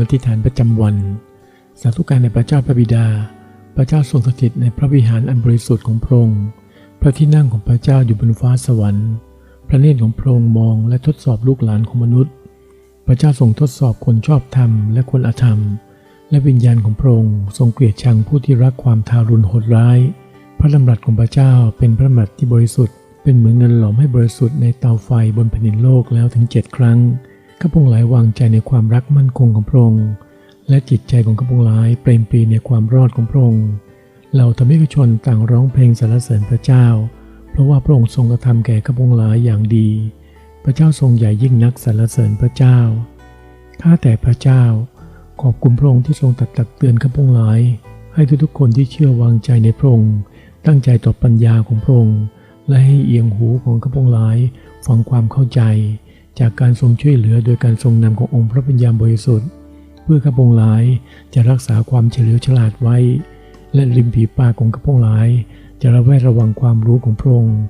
อธิษฐานประจำวัน สาธุการในพระเจ้าพระบิดา พระเจ้าทรงสถิตในพระวิหารอันบริสุทธิ์ของพระองค์ พระที่นั่งของพระเจ้าอยู่บนฟ้าสวรรค์ พระเนตรของพระองค์มองและทดสอบลูกหลานของมนุษย์ พระเจ้าทรงทดสอบคนชอบธรรมและคนอธรรม และวิญญาณของพระองค์ทรงเกลียดชังผู้ที่รักความทารุณโหดร้าย พระดำรัสของพระเจ้าเป็นพระดำรัสที่บริสุทธิ์ เป็นเหมือนเงินหลอมให้บริสุทธิ์ในเตาไฟบนแผ่นดินโลกแล้วถึงเจ็ดครั้ง ข้าพงหลายวางใจในความรักมั่นคงของพระองค์และจิตใจของข้าพงหลายเปรมปรีในความรอดของพระองค์เราธรรมิกชนต่างร้องเพลงสรรเสริญพระเจ้า เพราะว่าพระองค์ทรงกระทำแก่ข้าพงหลายอย่างดี พระเจ้าทรงใหญ่ยิ่งนักสรรเสริญพระเจ้าข้าแต่พระเจ้า ขอบคุณพระองค์ที่ทรงตัดตักเตือนข้าพงหลาย ให้ทุกๆคนที่เชื่อวางใจในพระองค์ตั้งใจต่อปัญญาของพระองค์และให้เอียงหูของข้าพงหลายฟังความเข้าใจ จากการทรงช่วยเหลือโดยการทรงนำขององค์พระปัญญาบริสุทธิ์ เพื่อข้าพงหลายจะรักษาความเฉลียวฉลาดไว้ และริมผีปากของข้าพงหลาย จะระแวดระวังความรู้ของพระองค์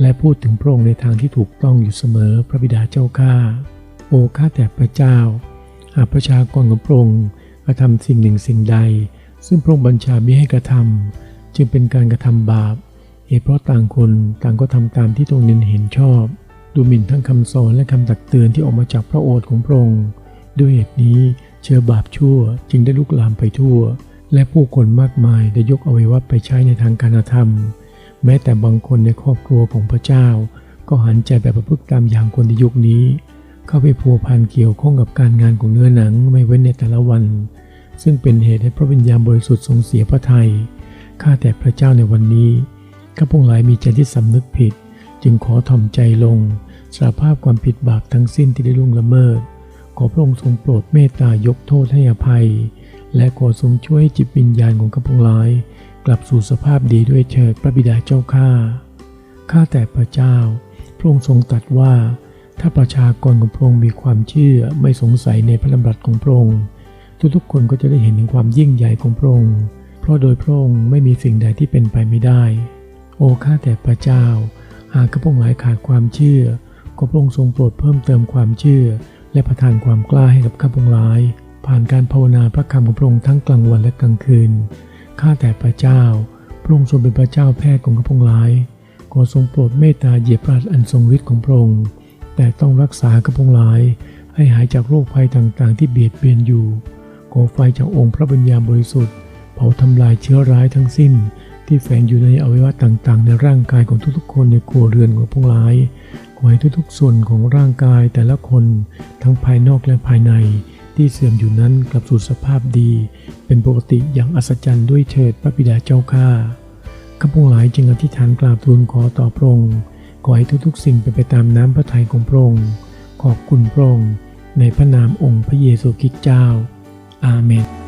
และพูดถึงพระองค์ในทางที่ถูกต้องอยู่เสมอพระบิดาเจ้าข้าโอ้ข้าแต่พระเจ้า หากประชากรของพระองค์กระทำสิ่งหนึ่งสิ่งใด ซึ่งพระองค์บัญชามิให้กระทำจึงเป็นการกระทำบาปเหตุเพราะต่างคนต่างก็ทำตามที่ตรงนั้นเห็นชอบ ดูหมิ่นทั้งคำสอนและคำตักเตือนที่ออกมาจากพระโอษฐ์ของพระองค์ด้วยเหตุนี้เชื้อบาปชั่วจึงได้ลุกลามไปทั่ว และผู้คนมากมายได้ยกอวัยวะไปใช้ในทางการธรรม แม้แต่บางคนในครอบครัวของพระเจ้า ก็หันใจแบบประพฤติตามอย่างคนในยุคนี้ เข้าไปพัวพันเกี่ยวข้องกับการงานของเนื้อหนังไม่เว้นในแต่ละวัน ซึ่งเป็นเหตุให้พระวิญญาณบริสุทธิ์ทรงเสียพระทยัยข้าแต่พระเจ้าในวันนี้ข้าพงหลายมีใจที่สำนึกผิด จึงขอถ่อมใจลงสารภาพความผิดบาปทั้งสิ้นที่ได้ล่วงละเมิด ขอพระองค์ทรงโปรดเมตตายกโทษให้อภัย และขอทรงช่วยจิตวิญญาณของข้าพงหลาย กลับสู่สภาพดีด้วยเถิดพระบิดาเจ้าข้าข้าแต่พระเจ้า พระองค์ทรงตรัสว่า ถ้าประชากรของพระองค์มีความเชื่อไม่สงสัยในพระดำรัสของพระองค์ทุกๆคนก็จะได้เห็นถึงความยิ่งใหญ่ของพระองค์เพราะโดยพระองค์ไม่มีสิ่งใดที่เป็นไปไม่ได้ โอ้ข้าแต่พระเจ้า หากข้าพงหลายขาดความเชื่อ ก็พระองค์ทรงโปรดเพิ่มเติมความเชื่อ และประทานความกล้าให้กับข้าพงหลาย ผ่านการภาวนาพระคำของพระองค์ทั้งกลางวันและกลางคืน ข้าแต่พระเจ้า พระองค์ทรงเป็นพระเจ้าแพทย์ของข้าพงหลาย ขอทรงโปรดเมตตาเหยียบราชอันทรงฤทธิ์ของพระองค์ แต่ต้องรักษาข้าพงหลาย ให้หายจากโรคภัยต่างๆ ที่เบียดเบียนอยู่ ขอไฟจากองค์พระปัญญาบริสุทธิ์เผาทำลายเชื้อร้ายทั้งสิ้น ที่แฝงอยู่ในอวัยวะต่างๆ ในร่างกายของทุกๆ คนในครัวเรือนของพวกหลายขอให้ทุกๆ ส่วนของร่างกายแต่ละคนทั้งภายนอกและภายใน ที่เสื่อมอยู่นั้นกลับสู่สภาพดี เป็นปกติอย่างอัศจรรย์ด้วยเถิดพระบิดาเจ้าข้าข้าพงหลายจึงอธิษฐานกราบทูลขอต่อพระองค์ขอให้ทุกๆ สิ่งเป็นไปตามน้ำพระทัยของพระองค์ขอบคุณพระองค์ในพระนามองค์พระเยซูคริสต์เจ้า อาเมน